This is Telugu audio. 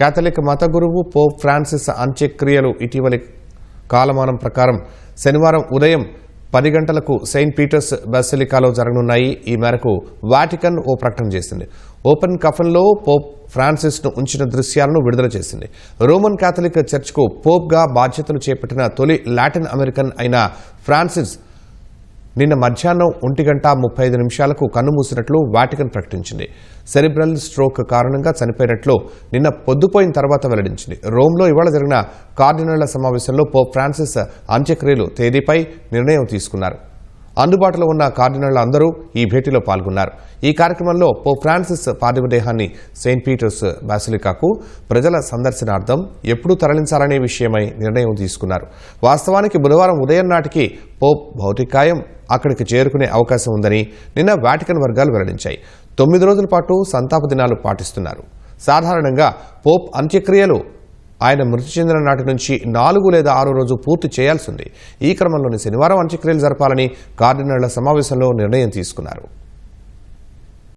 కేథలిక్ మత గురువు పోప్ ఫ్రాన్సిస్ అంత్యక్రియలు ఇటీవలి కాలమానం ప్రకారం శనివారం ఉదయం పది గంటలకు సెయింట్ పీటర్స్ బెసిలికాలో జరగనున్నాయి. ఈ మేరకు వాటికన్ ఓ ప్రకటన చేసింది. ఓపెన్ కఫన్లో పోప్ ఫ్రాన్సిస్ను ఉంచిన దృశ్యాలను విడుదల చేసింది. రోమన్ కేథలిక్ చర్చ్కు పోప్గా బాధ్యతలు చేపట్టిన తొలి లాటిన్ అమెరికన్ అయిన ఫ్రాన్సిస్ నిన్న మధ్యాహ్నం ఒంటి గంట ముప్పై ఐదు నిమిషాలకు కన్నుమూసినట్లు వాటికన్ ప్రకటించింది. సెరిబ్రల్ స్ట్రోక్ కారణంగా చనిపోయినట్లు నిన్న పొద్దుపోయిన తర్వాత వెల్లడించింది. రోమ్లో ఇవాళ జరిగిన కార్డినళ్ళ సమావేశంలో పోప్ ఫ్రాన్సిస్ అంత్యక్రియలు తేదీపై నిర్ణయం తీసుకున్నారు. అందుబాటులో ఉన్న కార్డినళ్ళు అందరూ ఈ భేటీలో పాల్గొన్నారు. ఈ కార్యక్రమంలో పోప్ ఫ్రాన్సిస్ పార్థివదేహాన్ని సెయింట్ పీటర్స్ బాసిలికాకు ప్రజల సందర్శనార్థం ఎప్పుడు తరలించాలనే విషయమై నిర్ణయం తీసుకున్నారు. వాస్తవానికి బుధవారం ఉదయం నాటికి పోప్ భౌతికాయం అక్కడికి చేరుకునే అవకాశం ఉందని నిన్న వాటికన్ వర్గాలు వెల్లడించాయి. తొమ్మిది రోజుల పాటు సంతాప దినాలు పాటిస్తున్నారు. సాధారణంగా పోప్ అంత్యక్రియలు ఆయన మృతి చెందిన నాటి నుంచి నాలుగు లేదా ఆరో రోజు పూర్తి చేయాల్సింది. ఈ క్రమంలోని శనివారం అంత్యక్రియలు జరపాలని కార్డినళ్ళ సమావేశంలో నిర్ణయం తీసుకున్నారు.